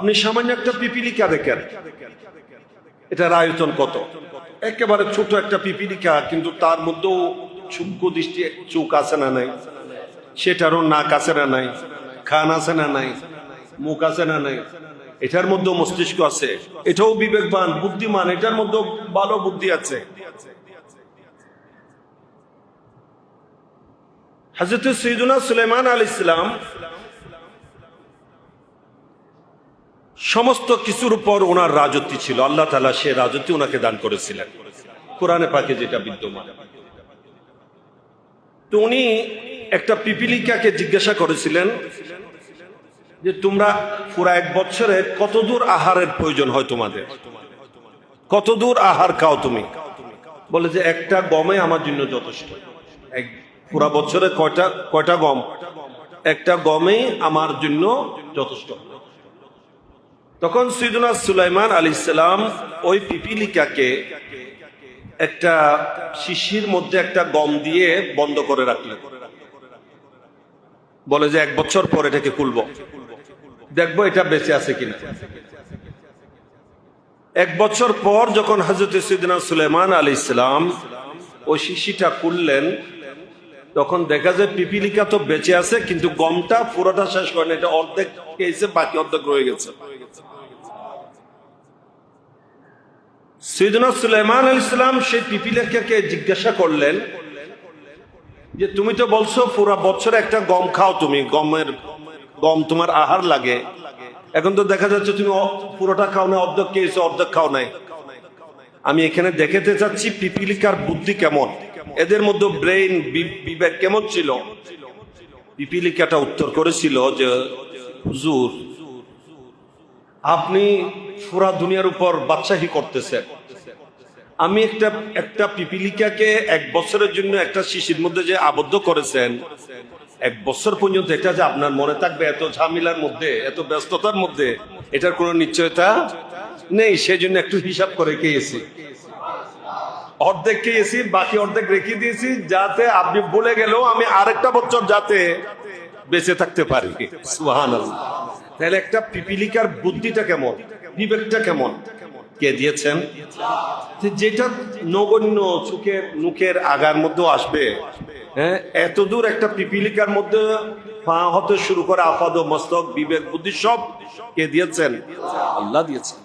আপনি সামান্য একটা পিপিলিকা দেখেন। এটার আয়তন কত? একেবারে ছোট একটা পিপিলিকা, কিন্তু তার মধ্যেও সূক্ষ্ম দৃষ্টি, চোখ আছে না নাই? সেটারও নাক আছে না নাই? খান আছে না নাই? মুখ আছে না নাই? এটার মধ্যেও মস্তিষ্ক আছে। এটাও বিবেকবান, বুদ্ধিমান, এটার মধ্যেও ভালো বুদ্ধি আছে। হাজরত সৈদুনা সুলেমান আল ইসলাম সমস্ত কিছুর উপর ওনার রাজত্ব ছিল। আল্লাহ তালা সে রাজত্ব ওনাকে দান করেছিলেন। কোরআনে পাকে যেটা বিদ্যমান। তো উনি একটা পিপিলিকাকে জিজ্ঞাসা করেছিলেন যে, তোমরা পুরা এক বছরে কতদূর আহারের প্রয়োজন হয় তোমাদের? কতদূর আহার খাও তুমি? বলে যে, একটা গমে আমার জন্য যথেষ্ট। এক পুরা বছরে কয়টা কয়টা গম? একটা গমে আমার জন্য যথেষ্ট। তখন সৈদুনা সুলাইমান আলী ইসলাম ওই পিপিলিকাকে একটা শিশির মধ্যে একটা গম দিয়ে বন্ধ করে রাখলেন। বলে যে এক বছর পর এটাকে খুলব। দেখব এটা বেঁচে আছে কিনা। এক বছর পর যখন হজরত সৈদিনা সুলেমান আলী ইসলাম ওই শিশিটা খুললেন, তখন দেখা যায় পিপিলিকা তো বেঁচে আছে, কিন্তু গমটা পুরোটা শেষ করেন এটা অর্ধেক বাকি অর্ধেক রয়ে গেছে। সৈদনা সুলেমান আল ইসলাম সেই পিপিলিকাকে জিজ্ঞাসা করলেন যে, তুমি তো বলছো পুরো বছরে একটা গম খাও তুমি, গমের গম তোমার আহার লাগে। এখন তো দেখা যাচ্ছে তুমি পুরোটা খাও না অর্ধেক খেয়েছো, অর্ধেক খাও নাই। আমি এখানে দেখাতে চাচ্ছি পিপিলিকার বুদ্ধি কেমন? এদের মধ্যে ব্রেইন বিবেক কেমন ছিল? পিপিলিকাটা উত্তর করেছিল যে, হুজুর আপনি পুরা দুনিয়ার উপর বাদশাহী করতেছেন। আমি একটা একটা পিপিলিকাকে এক বছরের জন্য একটা শিশির মধ্যে যে আবদ্ধ করেছেন, এক বছর পর্যন্ত এটা যে আপনার মনে থাকবে এত ঝামেলার মধ্যে, এত ব্যস্ততার মধ্যে, এটার কোনো নিশ্চয়তা নেই সেই জন্য একটু হিসাব করে খেয়েছি। অর্ধেক খেয়েছি, বাকি অর্ধেক রেখে দিয়েছি, যাতে আপনি বলে গেলেও আমি আরেকটা বছর যাতে বেঁচে থাকতে পারি। সুহান তাহলে একটা পিপিলিকার বুদ্ধিটা কেমন? বিবেকটা কেমন? কে দিয়েছেন? যেটা নগণ্য চুকের মুখের আগার মধ্যে আসবে হ্যাঁ এতদূর একটা পিপিলিকার মধ্যে হতে শুরু করে আপাদ মস্তক, বিবেক, বুদ্ধি সব কে দিয়েছেন? আল্লাহ দিয়েছেন।